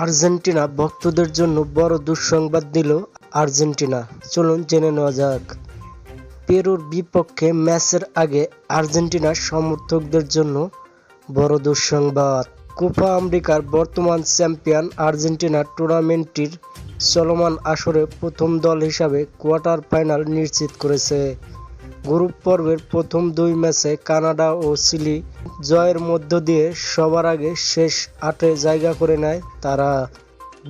Argentina ভক্তদের জন্য বড় দুঃসংবাদ দিল আর্জেন্টিনা। চলুন জেনে নেওয়া যাক। পেরুর বিপক্ষে ম্যাচের আগে আর্জেন্টিনার সমর্থকদের জন্য বড় দুঃসংবাদ। কোপা আমেরিকার বর্তমান চ্যাম্পিয়ন আর্জেন্টিনা টুর্নামেন্টটির চলমান আসরে প্রথম দল হিসাবে কোয়ার্টার ফাইনাল নিশ্চিত করেছে। গ্রুপ পর্বের প্রথম দুই ম্যাচে কানাডা ও চিলি জয়ের মধ্য দিয়ে সবার আগে শেষ আটে জায়গা করে নেয় তারা।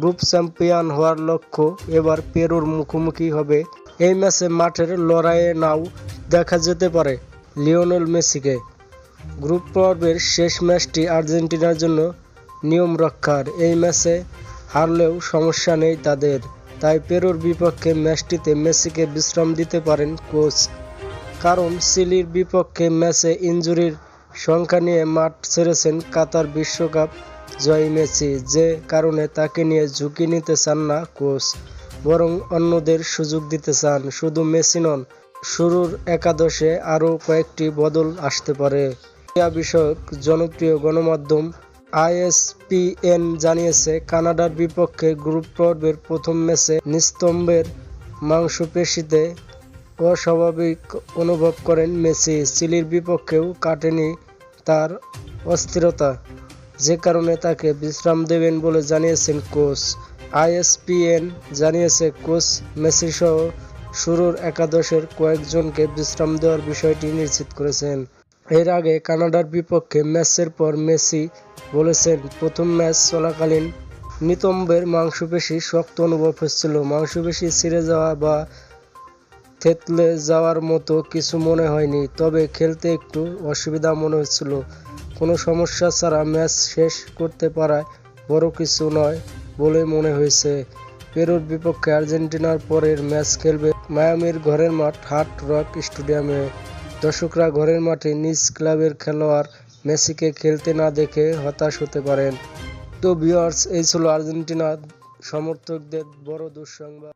গ্রুপ চ্যাম্পিয়ন হওয়ার লক্ষ্য এবার পেরুর মুখোমুখি হবে। এই ম্যাচে মাঠের লড়াইয়ে নাও দেখা যেতে পারে লিওনেল মেসিকে। গ্রুপ পর্বের শেষ ম্যাচটি আর্জেন্টিনার জন্য নিয়ম রক্ষার। এই ম্যাচে হারলেও সমস্যা নেই তাদের। তাই পেরুর বিপক্ষে ম্যাচটিতে মেসিকে বিশ্রাম দিতে পারেন কোচ কারণ চিলির বিপক্ষে ম্যাচে ইনজুরির সংখ্যা নিয়ে মাঠ ছেড়েছেন কাতার বিশ্বকাপ জয়ী মেসি, যে কারণে তাকে নিয়ে ঝুঁকি নিতে চান না কোচ, বরং অন্যদের সুযোগ দিতে চান। শুধু মেসি নন, শুরুর একাদশে আরও কয়েকটি বদল আসতে পারে। ক্রীড়া বিষয়ক জনপ্রিয় গণমাধ্যম আইএসপিএন জানিয়েছে, কানাডার বিপক্ষে গ্রুপ পর্বের প্রথম ম্যাচে নিস্তম্ভের মাংসপেশিতে অস্বাভাবিক অনুভব করেন মেসি। চিলির বিপক্ষেও কাটেনি তার অস্থিরতা। যে কারণে তাকে বিশ্রাম দেবেন বলে জানিয়েছেন কোচ। আইএসপিএন জানিয়েছে, কোচ মেসি সহ শুরুর একাদশের কয়েকজনকে বিশ্রাম দেওয়ার বিষয়টি নিশ্চিত করেছেন। এর আগে কানাডার বিপক্ষে ম্যাচের পর মেসি বলেছেন, প্রথম ম্যাচ চলাকালীন নিতম্বের মাংসপেশি শক্ত অনুভব হচ্ছিল। মাংসপেশি ছিঁড়ে যাওয়া বা থেতলে যাওয়ার মতো কিছু মনে হয়নি, তবে খেলতে একটু অসুবিধা মনে হচ্ছিল। কোনো সমস্যা ছাড়া ম্যাচ শেষ করতে পারায় বড় কিছু নয় বলে মনে হয়েছে। পেরুর বিপক্ষে আর্জেন্টিনার পরের ম্যাচ খেলবে মায়ামির ঘরের মাঠ হার্ট রক স্টেডিয়ামে। দর্শকরা ঘরের মাঠে নিজ ক্লাবের খেলোয়াড় মেসিকে খেলতে না দেখে হতাশ হতে পারেন। তো ভিউয়ার্স এই ছিল আর্জেন্টিনা সমর্থকদের বড় দুঃসংবাদ।